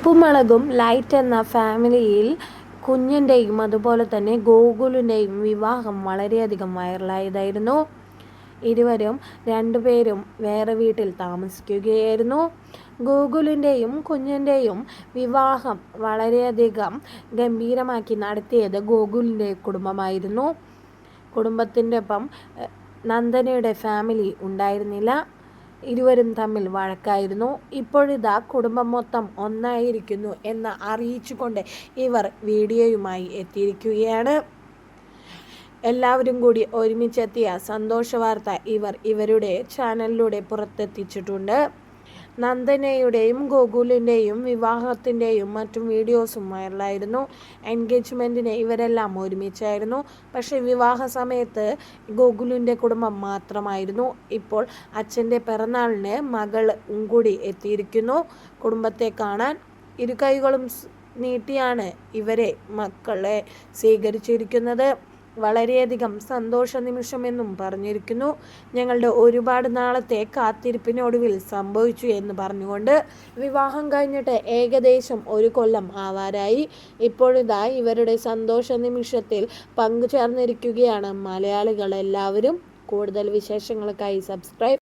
ഉപ്പുമുളകും light എന്ന ഫാമിലിയിൽ കുഞ്ഞിന്റെയും അതുപോലെ തന്നെ ഗോകുലിന്റെയും വിവാഹം വളരെയധികം വൈറലായതായിരുന്നു ഇരുവരും രണ്ടുപേരും വേറെ വീട്ടിൽ താമസിക്കുകയായിരുന്നു. ഗോകുലിന്റെയും കുഞ്ഞിന്റെയും വിവാഹം വളരെയധികം ഗംഭീരമാക്കി നടത്തിയത് ഗോകുലിന്റെ കുടുംബമായിരുന്നു. കുടുംബത്തിന്റെ ഒപ്പം നന്ദനയുടെ ഫാമിലി ഉണ്ടായിരുന്നില്ല. ഇരുവരും തമ്മിൽ വഴക്കായിരുന്നു. ഇപ്പോഴിതാ കുടുംബം മൊത്തം ഒന്നായിരിക്കുന്നു എന്ന് അറിയിച്ചുകൊണ്ട് ഇവർ വീഡിയോയുമായി എത്തിയിരിക്കുകയാണ്. എല്ലാവരും കൂടി ഒരുമിച്ചെത്തിയ സന്തോഷ വാർത്ത ഇവർ ഇവരുടെ ചാനലിലൂടെ പുറത്തെത്തിച്ചിട്ടുണ്ട്. നന്ദനയുടെയും ഗോകുലിന്റെയും വിവാഹത്തിന്റെയും മറ്റും വീഡിയോസും വൈറലായിരുന്നു എൻഗേജ്മെന്റിന് ഇവരെല്ലാം ഒരുമിച്ചായിരുന്നു. പക്ഷേ വിവാഹ സമയത്ത് ഗോകുലിന്റെ കുടുംബം മാത്രമായിരുന്നു. ഇപ്പോൾ അച്ഛന്റെ പിറന്നാളിന് മകൾ കൂടി എത്തിയിരിക്കുന്നു. കുടുംബത്തെ കാണാൻ ഇരു കൈകളും നീട്ടിയാണ് ഇവരെ മക്കളെ സ്വീകരിച്ചിരിക്കുന്നത്. വളരെയധികം സന്തോഷ നിമിഷമെന്നും പറഞ്ഞിരിക്കുന്നു. ഞങ്ങളുടെ ഒരുപാട് നാളത്തെ കാത്തിരിപ്പിനൊടുവിൽ സംഭവിച്ചു എന്ന് പറഞ്ഞുകൊണ്ട് വിവാഹം കഴിഞ്ഞിട്ട് ഏകദേശം ഒരു കൊല്ലം ആവാറായി. ഇപ്പോഴിതാ ഇവരുടെ സന്തോഷ നിമിഷത്തിൽ പങ്കുചേർന്നിരിക്കുകയാണ് മലയാളികൾ എല്ലാവരും കൂടുതൽ വിശേഷങ്ങൾക്കായി സബ്സ്ക്രൈബ്